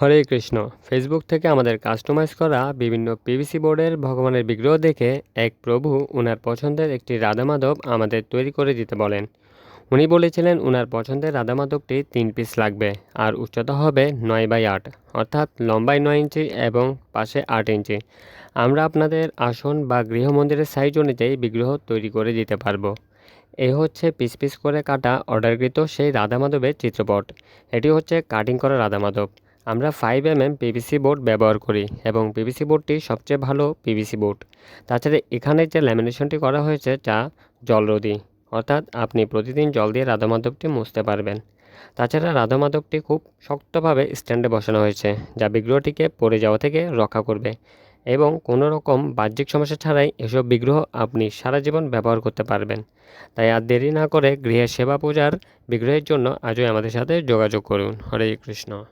হরে Krishna. Facebook থেকে আমাদের customise করা বিভিন্ন পিভিসি বোর্ডের ভগবানের বিগ্রহ দেখে এক প্রভু ওনার পছন্দের একটি রাধা মাধব আমাদের তৈরি করে দিতে বলেন। উনি বলেছিলেন ওনার পছন্দের রাধা মাধবটি তিন পিস লাগবে, আর উচ্চতা হবে নয় বাই আট, অর্থাৎ লম্বায় নয় ইঞ্চি এবং পাশে আট ইঞ্চি। আমরা আপনাদের আসন বা গৃহমন্দিরের সাইজ অনুযায়ী বিগ্রহ তৈরি করে দিতে পারব। এই হচ্ছে পিস পিস করে কাটা অর্ডারকৃত সেই রাধা মাধবের চিত্রপট। এটি হচ্ছে কাটিং করা রাধা মাধব। আমরা five M M PVC board ব্যবহার করি এবং পিভিসি বোর্ডটি সবচেয়ে ভালো পিভিসি বোর্ড তাছাড়া এখানে যে ল্যামিনেশনটি করা হয়েছে তা জলরোধী, অর্থাৎ আপনি প্রতিদিন জল দিয়ে রাধা মাধবটি মুছতে পারবেন। তাছাড়া রাধা মাধবটি খুব শক্তভাবে স্ট্যান্ডে বসানো হয়েছে, যা বিগ্রহটিকে পড়ে যাওয়া থেকে রক্ষা করবে। এবং কোনো রকম বাহ্যিক সমস্যা ছাড়াই এসব বিগ্রহ আপনি সারা জীবন ব্যবহার করতে পারবেন। তাই আর দেরি না করে গৃহের সেবা পূজার বিগ্রহের জন্য আজই আমাদের সাথে যোগাযোগ করুন। হরে কৃষ্ণ।